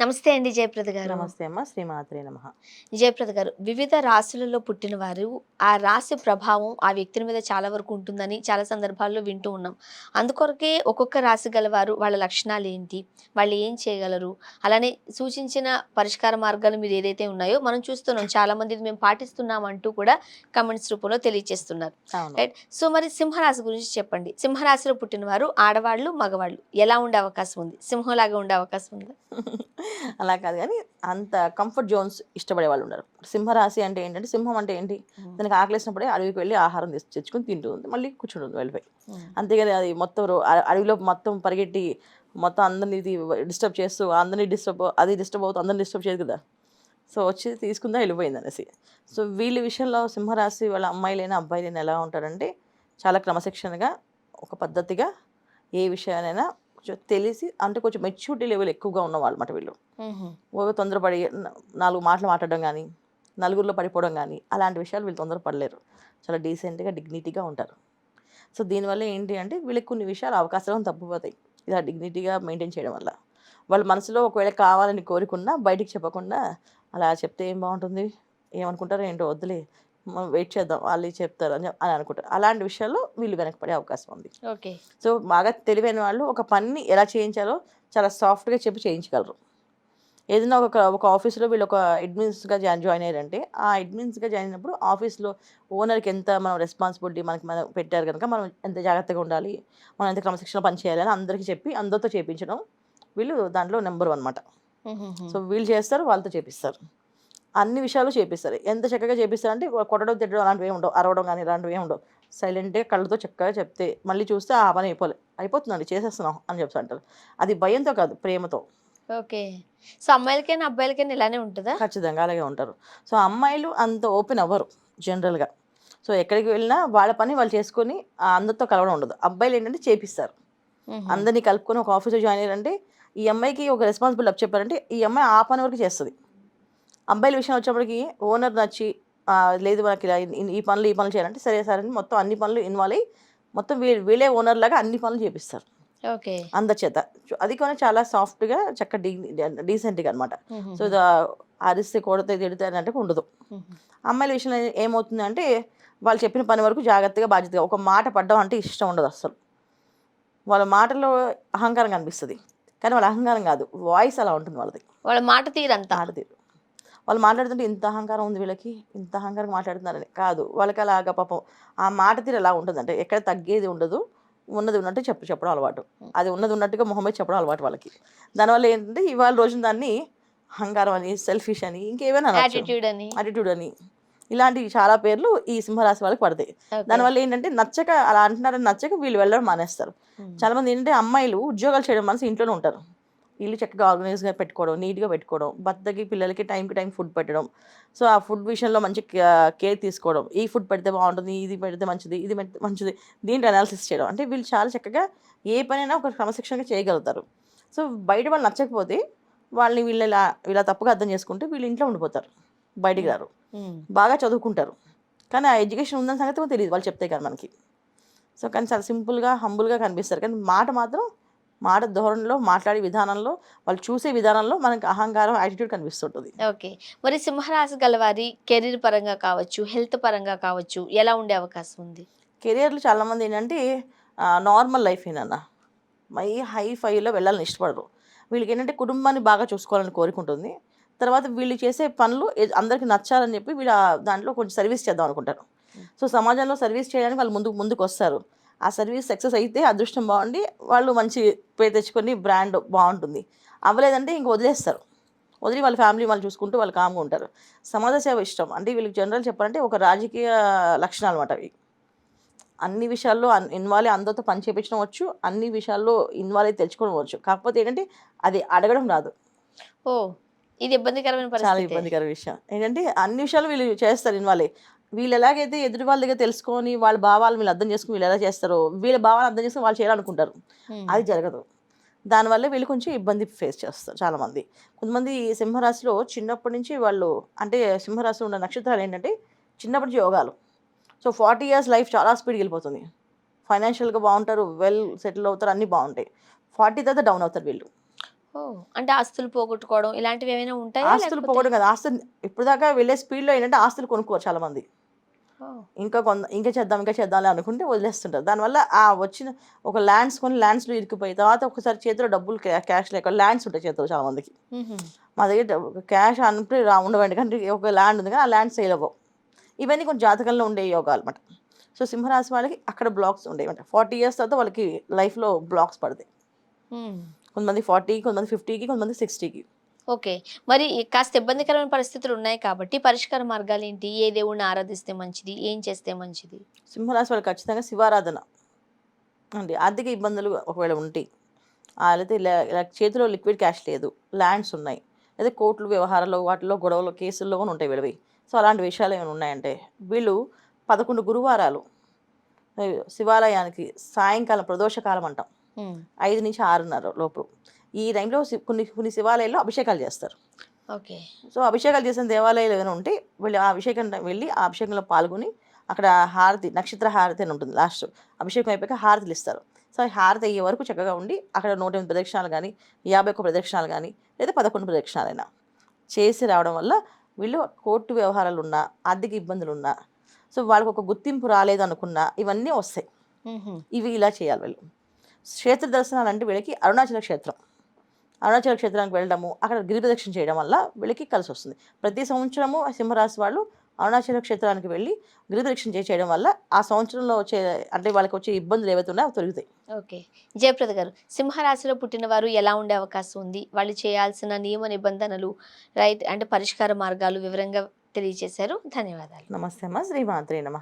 నమస్తే అండి జయప్రద గారు. నమస్తే అమ్మ శ్రీమాత్రే నమ. జయప్రద గారు వివిధ రాశులలో పుట్టిన వారు ఆ రాశి ప్రభావం ఆ వ్యక్తిని మీద చాలా వరకు ఉంటుందని చాలా సందర్భాల్లో వింటూ ఉన్నాం. అందుకొరకే ఒక్కొక్క రాశి గలవారు వాళ్ళ లక్షణాలు ఏంటి? వాళ్ళు ఏం చేయగలరు? అలానే సూచించిన పరిష్కార మార్గాలు మీరు ఏదైతే ఉన్నాయో మనం చూస్తున్నాం. చాలా మంది మేము పాటిస్తున్నాం అంటూ కూడా కమెంట్స్ రూపంలో తెలియజేస్తున్నారు రైట్ సో మరి సింహరాశి గురించి చెప్పండి. సింహరాశిలో పుట్టిన వారు ఆడవాళ్ళు మగవాళ్ళు. ఎలా ఉండే అవకాశం ఉంది? సింహంలాగా ఉండే అవకాశం ఉందా? అలా కాదు కానీ అంత కంఫర్ట్ జోన్స్ ఇష్టపడే వాళ్ళు ఉన్నారు. సింహరాశి అంటే ఏంటంటే సింహం అంటే ఏంటి? దానికి ఆకలేసినప్పుడే అడవికి వెళ్ళి ఆహారం తెచ్చి తెచ్చుకొని తింటుంది మళ్ళీ కూర్చుంటుంది వెళ్ళిపోయి. అంతేగాని అది మొత్తం అడవిలో మొత్తం పరిగెట్టి మొత్తం అందరిని డిస్టర్బ్ చేస్తూ అందరినీ డిస్టర్బ్ అది డిస్టర్బ్ అవుతూ అందరిని డిస్టర్బ్ చేయదు కదా? సో వచ్చి తీసుకుందా వెళ్ళిపోయింది అనేసి. సో వీళ్ళ విషయంలో సింహరాశి వాళ్ళ అమ్మాయిలైనా అబ్బాయిలైనా ఎలా ఉంటారంటే చాలా క్రమశిక్షణగా ఒక పద్ధతిగా ఏ విషయానైనా కొంచెం తెలిసి అంటే కొంచెం మెచ్యూరిటీ లెవెల్ ఎక్కువగా ఉన్నవాళ్ళు అన్నమాట వీళ్ళు ఓ తొందరపడి నాలుగు మాటలు మాట్లాడడం కానీ నలుగురిలో పడిపోవడం కానీ అలాంటి విషయాలు వీళ్ళు తొందరపడలేరు. చాలా డీసెంట్గా డిగ్నిటీగా ఉంటారు. సో దీనివల్ల ఏంటి అంటే వీళ్ళకి కొన్ని విషయాలు అవకాశాలు తప్పిపోతాయి. ఇలా డిగ్నిటీగా మెయింటైన్ చేయడం వల్ల. వాళ్ళ మనసులో ఒకవేళ కావాలని కోరుకున్నా బయటికి చెప్పకుండా అలా చెప్తే ఏం బాగుంటుంది? ఏమనుకుంటారో ఏంటో వద్దులే. మనం వెయిట్ చేద్దాం వాళ్ళు చెప్తారు అని అని అనుకుంటారు. అలాంటి విషయాల్లో వీళ్ళు వెనకపడే అవకాశం ఉంది. ఓకే. సో బాగా తెలివైన వాళ్ళు ఒక పని ఎలా చేయించాలో చాలా సాఫ్ట్గా చెప్పి చేయించగలరు. ఏదైనా ఒక ఒక ఆఫీస్లో వీళ్ళు ఒక అడ్మిన్స్గా జాయిన్ జాయిన్ అయ్యారంటే ఆ అడ్మిన్స్గా జాయిన్ అయినప్పుడు ఆఫీస్లో ఓనర్కి ఎంత మనం రెస్పాన్సిబిలిటీ మనకి మనం పెట్టారు కనుక మనం ఎంత జాగ్రత్తగా ఉండాలి మనం ఎంత క్రమశిక్షణ పని చేయాలి అని అందరికీ చెప్పి అందరితో చేయించడం వీళ్ళు దాంట్లో నెంబర్ అనమాట సో వీళ్ళు చేస్తారు వాళ్ళతో చేపిస్తారు. అన్ని విషయాలు చేపిస్తారు ఎంత చక్కగా చేపిస్తారు అంటే కొట్టడం తిట్టడం అలాంటివి ఏమి ఉండవు. అరవడం కానీ ఇలాంటివి ఏమి ఉండవు. సైలెంట్గా కళ్ళతో చక్కగా చెప్తే మళ్ళీ చూస్తే ఆ పని అయిపోలే. అయిపోతుందండి. చేసేస్తున్నాం అని చెప్తా అంటారు. అది భయంతో కాదు ప్రేమతో. ఓకే. సో అమ్మాయిలకైనా అబ్బాయిలకైనా ఇలానే ఉంటుందా? ఖచ్చితంగా అలాగే ఉంటారు. సో అమ్మాయిలు అంత ఓపెన్ అవ్వరు జనరల్గా. సో ఎక్కడికి వెళ్ళినా వాళ్ళ పని వాళ్ళు చేసుకొని అందరితో కలవడం ఉండదు. అబ్బాయిలు ఏంటంటే చేపిస్తారు. అందరినీ కలుపుకొని ఒక ఆఫీస్లో జాయిన్ అయ్యారంటే ఈ అమ్మాయికి ఒక రెస్పాన్సిబిలిటీ అప్ చెప్పారంటే ఈ అమ్మాయి ఆ పని వరకు చేస్తుంది. అబ్బాయిల విషయం వచ్చేప్పటికి ఓనర్ నచ్చి "ఆ, లేదు మనకి ఇలా ఈ పనులు ఈ పనులు చేయాలంటే సరే సరే అని మొత్తం అన్ని పనులు ఇన్వాల్వ్ అయ్యి మొత్తం వీ- వీళ్ళే ఓనర్ లాగా అన్ని పనులు చేపిస్తారు. ఓకే. అందరి చేత చు- అది కూడా చాలా సాఫ్ట్గా చక్క డీ డీసెంట్గా అనమాట సో ఇది అరిస్తే కొడితే తిడితే అంటే ఉండదు. అమ్మాయిల విషయంలో ఏమవుతుంది అంటే వాళ్ళు చెప్పిన పని వరకు జాగ్రత్తగా బాధ్యతగా ఒక మాట పడ్డం అంటే ఇష్టం ఉండదు అస్సలు. వాళ్ళ మాటలో అహంకారం కనిపిస్తుంది. కానీ వాళ్ళ అహంకారం కాదు. వాయిస్ అలా ఉంటుంది వాళ్ళది. వాళ్ళ మాట తీరంతా ఆడతీరు వాళ్ళు మాట్లాడుతుంటే ఇంత అహంకారం ఉంది వీళ్ళకి ఇంత అహంకారం మాట్లాడుతున్నారని. కాదు వాళ్ళకి అలాగా పాపం ఆ మాట తీరు ఎలా ఉంటుందంటే ఎక్కడ తగ్గేది ఉండదు ఉన్నది ఉన్నట్టు చెప్పు చెప్పడం అలవాటు. అది ఉన్నది ఉన్నట్టుగా మొహమే చెప్పడం అలవాటు వాళ్ళకి. దానివల్ల ఏంటంటే ఇవాళ రోజున దాన్ని అహంకారం అని సెల్ఫిష్ అని ఇంకేమైనా యాటిట్యూడ్ అని. అటిట్యూడ్ అని. ఇలాంటి చాలా పేర్లు ఈ సింహరాశి వాళ్ళకి పడతాయి. దానివల్ల ఏంటంటే నచ్చక అలా అంటున్నారని నచ్చక వీళ్ళు వెళ్ళడం మానేస్తారు. Hmm. చాలా మంది ఏంటంటే అమ్మాయిలు ఉద్యోగాలు చేయడం మనసు ఇంట్లోనే ఉంటారు. ఇల్లు చక్కగా ఆర్గనైజ్గా పెట్టుకోవడం నీట్గా పెట్టుకోవడం భర్తకి పిల్లలకి టైంకి టైం ఫుడ్ పెట్టడం. సో ఆ ఫుడ్ విషయంలో మంచి కేర్ తీసుకోవడం. ఈ ఫుడ్ పెడితే బాగుంటుంది ఇది పెడితే మంచిది ఇది పెడితే మంచిది దీంట్లో అనాలిసిస్ చేయడం. అంటే వీళ్ళు చాలా చక్కగా ఏ పనైనా ఒక క్రమశిక్షణగా చేయగలుగుతారు. సో బయట వాళ్ళు నచ్చకపోతే వాళ్ళని వీళ్ళు ఇలా ఇలా తప్పుగా అర్థం చేసుకుంటే వీళ్ళు ఇంట్లో ఉండిపోతారు బయటికి రారు. ఉమ్. బాగా చదువుకుంటారు. కానీ ఆ ఎడ్యుకేషన్ ఉందని సంగతి తెలియదు వాళ్ళు చెప్తే కానీ మనకి. సో కానీ చాలా సింపుల్గా హంబుల్గా కనిపిస్తారు. కానీ మాట మాత్రం మాట ధోరణిలో మాట్లాడే విధానంలో వాళ్ళు చూసే విధానంలో మనకి అహంకారం యాటిట్యూడ్ కనిపిస్తుంటుంది. ఓకే. మరి సింహరాశి గలవారి కెరీర్ పరంగా కావచ్చు హెల్త్ పరంగా కావచ్చు ఎలా ఉండే అవకాశం ఉంది? కెరియర్లో చాలామంది ఏంటంటే నార్మల్ లైఫ్ ఏనన్న మై హై ఫైలో వెళ్ళాలని ఇష్టపడరు. వీళ్ళకి ఏంటంటే కుటుంబాన్ని బాగా చూసుకోవాలని కోరుకుంటుంది తర్వాత వీళ్ళు చేసే పనులు అందరికీ నచ్చాలని చెప్పి వీళ్ళు ఆ దాంట్లో కొంచెం సర్వీస్ చేద్దాం అనుకుంటారు. సో సమాజంలో సర్వీస్ చేయడానికి వాళ్ళు ముందుకు ముందుకు వస్తారు ఆ సర్వీస్ సక్సెస్ అయితే అదృష్టం బాగుండి వాళ్ళు మంచి పేరు తెచ్చుకొని బ్రాండ్ బాగుంటుంది. అవ్వలేదంటే ఇంక వదిలేస్తారు. వదిలి వాళ్ళ ఫ్యామిలీ వాళ్ళు చూసుకుంటూ వాళ్ళు కామ్గా ఉంటారు. సమాజ సేవ ఇష్టం. అంటే వీళ్ళకి జనరల్ చెప్పాలంటే ఒక రాజకీయ లక్షణాలు అనమాట అవి. అన్ని విషయాల్లో ఇన్వాల్వ్ అందరితో పని చేయించడం వచ్చు అన్ని విషయాల్లో ఇన్వాల్వ్ అయి తెచ్చుకోవడం వచ్చు. కాకపోతే ఏంటంటే అది అడగడం రాదు. ఓ ఇది ఇబ్బందికరమైన చాలా ఇబ్బందికర విషయం. ఏంటంటే అన్ని విషయాలు వీళ్ళు చేస్తారు ఇన్వాల్వ్ వీళ్ళు ఎలాగైతే ఎదుటి వాళ్ళ దగ్గర తెలుసుకొని వాళ్ళ భావాలు వీళ్ళు అర్థం చేసుకుని వీళ్ళు ఎలా చేస్తారో వీళ్ళ భావాలు అర్థం చేసుకుని వాళ్ళు చేయాలనుకుంటారు. అది జరగదు. దానివల్ల వీళ్ళు కొంచెం ఇబ్బంది ఫేస్ చేస్తారు చాలామంది. కొంతమంది సింహరాశిలో చిన్నప్పటి నుంచి వాళ్ళు అంటే సింహరాశిలో ఉన్న నక్షత్రాలు ఏంటంటే చిన్నప్పటి నుంచి యోగాలు. సో ఫార్టీ ఇయర్స్ లైఫ్ చాలా స్పీడ్కి వెళ్ళిపోతుంది. ఫైనాన్షియల్గా బాగుంటారు వెల్ సెటిల్ అవుతారు అన్నీ బాగుంటాయి. ఫార్టీ తర్వాత డౌన్ అవుతారు వీళ్ళు. అంటే ఆస్తులు పోగొట్టుకోవడం ఇలాంటివి ఏమైనా ఉంటాయా ఆస్తులు పోగొట్టడం కదా. ఆస్తులు ఇప్పుడు దాకా వెళ్ళే స్పీడ్లో ఏంటంటే ఆస్తులు కొనుక్కోరు చాలా మంది ఓ, ఇంకా కొంత ఇంకా చేద్దాం ఇంకా చేద్దాంలే అనుకుంటే వదిలేస్తుంటారు. దానివల్ల ఆ వచ్చిన ఒక ల్యాండ్స్ కొని ల్యాండ్స్లో ఇరికిపోయి తర్వాత ఒకసారి చేతిలో డబ్బులు క్యా- క్యాష్ లేక ల్యాండ్స్ ఉంటాయి చేతిలో చాలా మందికి. మా దగ్గర క్యాష్ అంటే రా ఉండవండి. కానీ ఒక ల్యాండ్ ఉంది కానీ ఆ ల్యాండ్ సేల్ అవ్వవు. ఇవన్నీ కొంచెం జాతకంలో ఉండే యోగాలు అనమాట సో సింహరాశి వాళ్ళకి అక్కడ బ్లాక్స్ ఉండేవి ఫార్టీ ఇయర్స్ తర్వాత వాళ్ళకి లైఫ్లో బ్లాక్స్ పడతాయి. కొంతమంది ఫార్టీ కొంతమంది ఫిఫ్టీకి కొంతమంది సిక్స్టీకి ఓకే. మరి కాస్త ఇబ్బందికరమైన పరిస్థితులు ఉన్నాయి కాబట్టి పరిష్కార మార్గాలు ఏంటి? ఏ దేవుణ్ణి ఆరాధిస్తే మంచిది? ఏం చేస్తే మంచిది? సింహరాశి వాళ్ళకి ఖచ్చితంగా శివారాధన. అండి ఆర్థిక ఇబ్బందులు ఒకవేళ ఉంటాయి లేకపోతే ఇలా- చేతిలో లిక్విడ్ క్యాష్ లేదు. ల్యాండ్స్ ఉన్నాయి. లేదా కోర్టులు వ్యవహారాలు వాటిలో గొడవలు కేసుల్లో కూడా ఉంటాయి వీళ్ళవి. సో అలాంటి విషయాలు ఏమైనా ఉన్నాయంటే వీళ్ళు పదకొండు గురువారాలు శివాలయానికి సాయంకాలం ప్రదోషకాలం అంటాం. ఐదు నుంచి ఆరున్నర లోపు. ఈ టైంలో కొన్ని కొన్ని శివాలయాల్లో అభిషేకాలు చేస్తారు. ఓకే. సో అభిషేకాలు చేసిన దేవాలయాలు ఏమైనా ఉంటే వెళ్ళి ఆ అభిషేకం వెళ్ళి ఆ అభిషేకంలో పాల్గొని అక్కడ హారతి నక్షత్ర హారతి అని ఉంటుంది లాస్ట్. అభిషేకం అయిపోయాక హారతిలు ఇస్తారు. సో హారతి అయ్యే వరకు చక్కగా ఉండి అక్కడ నూట ఎనిమిది ప్రదక్షిణాలు కానీ యాభై ఒక్క ప్రదక్షిణాలు కానీ లేదా పదకొండు ప్రదక్షిణాలైనా చేసి రావడం వల్ల వీళ్ళు కోర్టు వ్యవహారాలు ఉన్నా ఆర్థిక ఇబ్బందులు ఉన్నా సో వాళ్ళకి ఒక గుర్తింపు రాలేదు అనుకున్నా ఇవన్నీ వస్తాయి. ఇవి ఇలా చేయాలి వీళ్ళు. క్షేత్ర దర్శనాలు అంటే వీళ్ళకి అరుణాచల క్షేత్రం. అరుణాచల క్షేత్రానికి వెళ్ళడము అక్కడ గిరి ప్రదక్షిణ చేయడం వల్ల వీళ్ళకి కలిసి వస్తుంది. ప్రతి సంవత్సరము ఆ సింహరాశి వాళ్ళు అరుణాచల క్షేత్రానికి వెళ్ళి గిరి ప్రదక్షిణ చేసి చేయడం వల్ల ఆ సంవత్సరంలో వచ్చే అంటే వాళ్ళకి వచ్చే ఇబ్బందులు ఏవైతే ఉన్నాయో అవి తొలుగుతాయి. ఓకే. జయప్రద గారు సింహరాశిలో పుట్టిన వారు ఎలా ఉండే అవకాశం ఉంది? వాళ్ళు చేయాల్సిన నియమ నిబంధనలు రైట్ అంటే పరిష్కార మార్గాలు వివరంగా తెలియజేశారు. ధన్యవాదాలు. నమస్తే అమ్మ. శ్రీమాత్రే నమ.